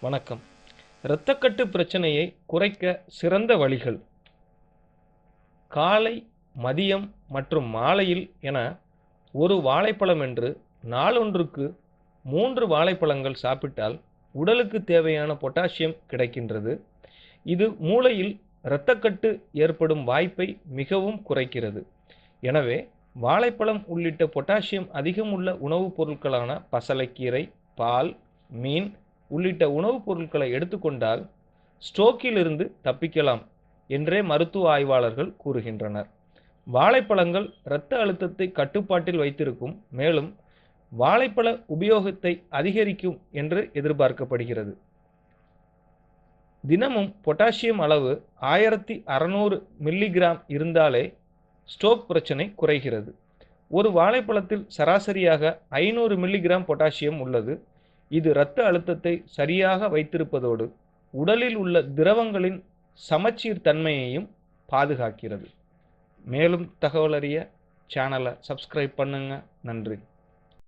வணக்கம். இரத்தக்கட்டு பிரச்சனையை குறைக்க சிறந்த வழிகள். காலை மதியம் மற்றும் மாலையில் என ஒரு வாழைப்பழம் என்று நாளொன்றுக்கு மூன்று வாழைப்பழங்கள் சாப்பிட்டால் உடலுக்கு தேவையான பொட்டாசியம் கிடைக்கின்றது. இது மூளையில் இரத்தக்கட்டு ஏற்படும் வாய்ப்பை மிகவும் குறைக்கிறது. எனவே வாழைப்பழம் உள்ளிட்ட பொட்டாசியம் அதிகம் உள்ள உணவுப் பொருட்களான பசலைக்கீரை பால் மீன் உள்ளிட்ட உணவுப் பொருட்களை எடுத்துக்கொண்டால் ஸ்ட்ரோக்கிலிருந்து தப்பிக்கலாம் என்றே மருத்துவ ஆய்வாளர்கள் கூறுகின்றனர். வாழைப்பழங்கள் இரத்த அழுத்தத்தை கட்டுப்பாட்டில் வைத்திருக்கும் மேலும் வாழைப்பழ உபயோகத்தை அதிகரிக்கும் என்று எதிர்பார்க்கப்படுகிறது. தினமும் பொட்டாசியம் அளவு ஆயிரத்தி அறநூறு மில்லிகிராம் இருந்தாலே ஸ்ட்ரோக் பிரச்சனை குறைகிறது. ஒரு வாழைப்பழத்தில் சராசரியாக ஐநூறு மில்லிகிராம் பொட்டாசியம் உள்ளது. இது இரத்த அழுத்தத்தை சரியாக வைத்திருப்பதோடு உடலில் உள்ள திரவங்களின் சமச்சீர் தன்மையையும் பாதுகாக்கிறது. மேலும் தகவலறிய சேனலை சப்ஸ்கிரைப் பண்ணுங்கள் நன்றி.